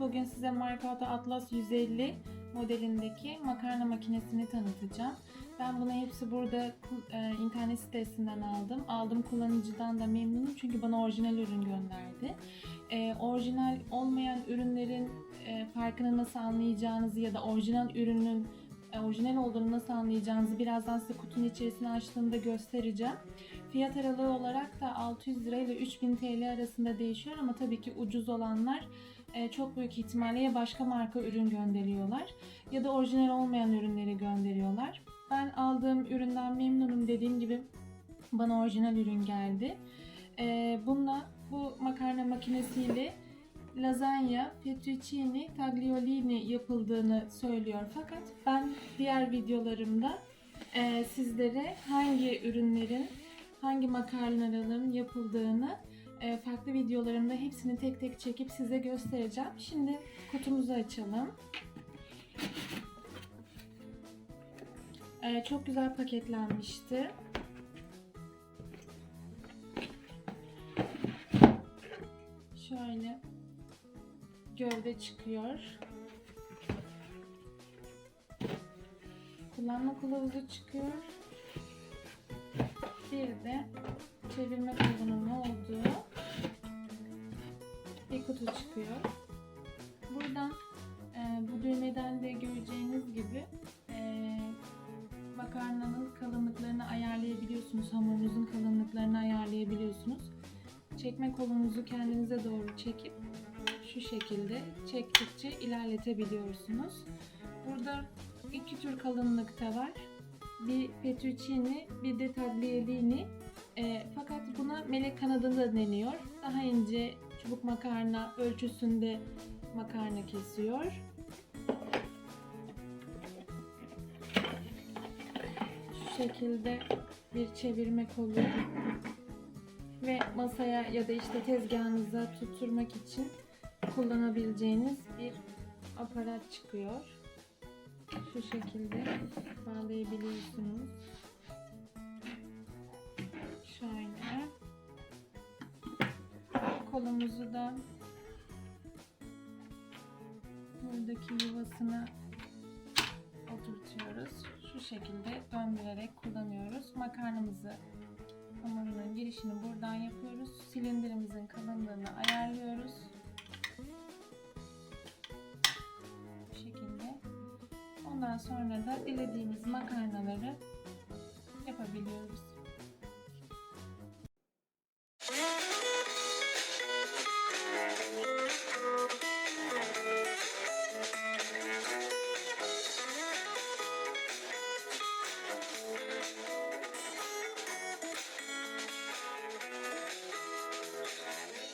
Bugün size Markata Atlas 150 modelindeki makarna makinesini tanıtacağım. Ben bunu hepsi burada e, internet sitesinden aldım. Aldığım kullanıcıdan da memnunum çünkü bana orijinal ürün gönderdi. E, orijinal olmayan ürünlerin e, farkını nasıl anlayacağınızı ya da orijinal ürünün e, orijinal olduğunu nasıl anlayacağınızı birazdan size kutunun içerisini açtığımda göstereceğim. Fiyat aralığı olarak da 600 lira ile 3000 TL arasında değişiyor ama tabii ki ucuz olanlar e, çok büyük ihtimalle ya başka marka ürün gönderiyorlar ya da orijinal olmayan ürünleri gönderiyorlar. Ben aldığım üründen memnunum dediğim gibi bana orijinal ürün geldi. E, bununla bu makarna makinesiyle lazanya, fettuccine, tagliolini yapıldığını söylüyor. Fakat ben diğer videolarımda e, sizlere hangi ürünlerin, hangi makarnaların yapıldığını e, farklı videolarımda hepsini tek tek çekip size göstereceğim. Şimdi kutumuzu açalım. E, çok güzel paketlenmişti. Şöyle gövde çıkıyor. Kullanma kılavuzu çıkıyor. Bir de çevirme kolunun olduğu bir kutu çıkıyor. Buradan e, bu düğmeden de göreceğiniz gibi e, makarnanın kalınlıklarını ayarlayabiliyorsunuz. Hamurunuzun kalınlıklarını ayarlayabiliyorsunuz. Çekme kolunuzu kendinize doğru çekip şu şekilde çektikçe ilerletebiliyorsunuz. Burada iki tür kalınlıkta var. Bir fettuccine, bir de tagliolini. E, fakat buna melek kanadı da deniyor. Daha ince çubuk makarna ölçüsünde makarna kesiyor. Şu şekilde bir çevirme kolu ve masaya ya da işte tezgahınıza tutturmak için kullanabileceğiniz bir aparat çıkıyor. Şu şekilde bağlayabiliyorsunuz. Şöyle. Kolumuzu da buradaki yuvasına oturtuyoruz. Şu şekilde döndürerek kullanıyoruz. Makarnamızı hamurunun girişini buradan yapıyoruz. Silindirimizin kalınlığını ayarlıyoruz. Ondan sonra da dilediğimiz makarnaları yapabiliyoruz.